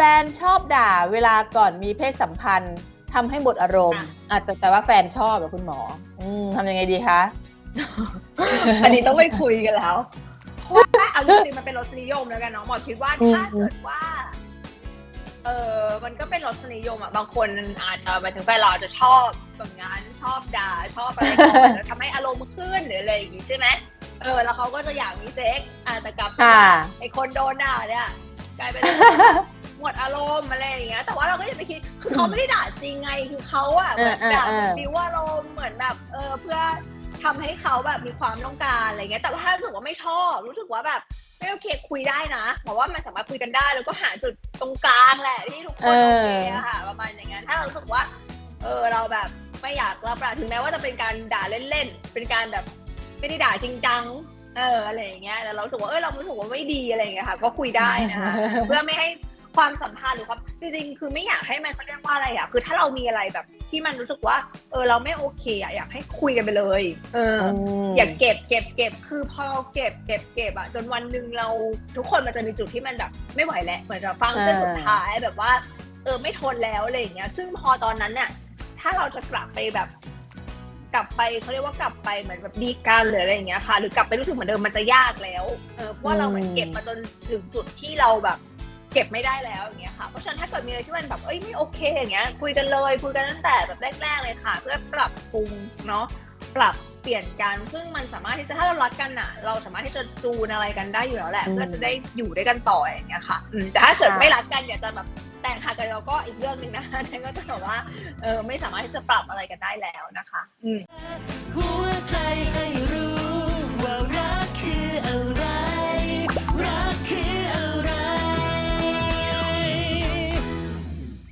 ฟนชอบด่าเวลาก่อนมีเพศสัมพันธ์ทำให้หมดอารมณ์อะแต่แต่ว่าแฟนชอบแบบคุณหมอ อืมทำยังไงดีคะ อันนี้ต้องไปคุยกันแล้วเพราะว่าเอาจริงๆมันเป็นรสนิยมแล้วกันเนาะหมอคิดว่าอืมถ้าเกิดว่า เออมันก็เป็นรสนิยมอะบางคนอาจจะหมายถึงแฟนเราอาจจะชอบแบบงานชอบด่าชอบอะไรก่อนแล้วทำให้อารมณ์ขึ้นหรืออะไรอย่างงี้ใช่ไหมเออ แล้วเขาก็จะอยากมีเซ็กอะแต่กลับค่ะไอคนโดนด่าเนี่ยกลายเป็น หมดอารมณ์อะไรอย่างเงี้ยแต่ว่าเราก็อย่าไปคิดคือเขาไม่ได้ด่าจริงไงคือเขาอะเหมือนเออเออด่าเออบิวอารมณ์เหมือนแบบเออเพื่อทำให้เขาแบบมีความต้องการอะไรเงี้ย แต่ว่าถ้ารู้สึกว่าไม่ชอบ รู้สึกว่าแบบไม่โอเคคุยได้นะบอกว่ามันสามารถคุยกันได้ แล้วก็หาจุดตรงกลางแหละที่ทุกคนโอเคอะค่ะประมาณอย่างนั้นถ้าเรารู้สึกว่า เออเราแบบไม่อยากรับอะถึงแม้ว่าจะเป็นการด่าเล่นๆ เป็นการแบบไม่ได้ด่าจริงจัง เอออะไรอย่างเงี้ยแต่เรารู้สึกว่าเออเรารู้สึกว่าไม่ดีอะไรอย่างเงี้ยค่ะ ก็คุยได้นะคะเพื่อไม่ให้ ความสัมพันธ์หรือความจริงๆคือไม่อยากให้มันเขาเรียกว่าอะไรอะ คือถ้าเรามีอะไรแบบ ที่มันรู้สึกว่า เออเราไม่โอเคอะอยากให้คุยกันไปเลย เอออมอย่าเก็บเก็บเก็บคือพอเราเก็บเก็บเก็บอะจนวันหนึ่งเราทุกคนมันจะมีจุดที่มันแบบไม่ไหวแล้วเหมือนเราฟังเส้นสุดท้ายแบบว่า เออไม่ทนแล้วอะไรอย่างเงี้ย ซึ่งพอตอนนั้นเนี่ยถ้าเราจะกลับไปแบบกลับไปเขาเรียกว่ากลับไปเหมือนแบบดีกันหรืออะไรอย่างเงี้ยค่ะ หรือกลับไปรู้สึกเหมือนเดิมมันจะยากแล้ว เออเพราะว่าเราเหมือนเก็บมาจนถึงจุดที่เราแบบ เก็บไม่ได้แล้วอย่างเงี้ยค่ะ เพราะฉะนั้นถ้าเกิดมีอะไรที่มันแบบเอ้ยไม่โอเคอย่างเงี้ยคุยกันเลยคุยกันตั้งแต่แบบแรกๆเลยค่ะ เพื่อปรับปรุงเนาะปรับเปลี่ยนกันซึ่งมันสามารถที่จะถ้าเรารักกันอะเราสามารถที่จะจูนอะไรกันได้อยู่แล้วแหละอืมเพื่อจะได้อยู่ด้วยกันต่ออย่างเงี้ยค่ะอืมแต่ถ้าเกิดค่ะไม่รักกันอยากจะแบบแต่งหากันเราก็อีกเรื่องหนึ่งนะคะนั่นก็จะแบบว่าเออไม่สามารถที่จะปรับอะไรกันได้แล้วนะคะ อืมหัวใจให้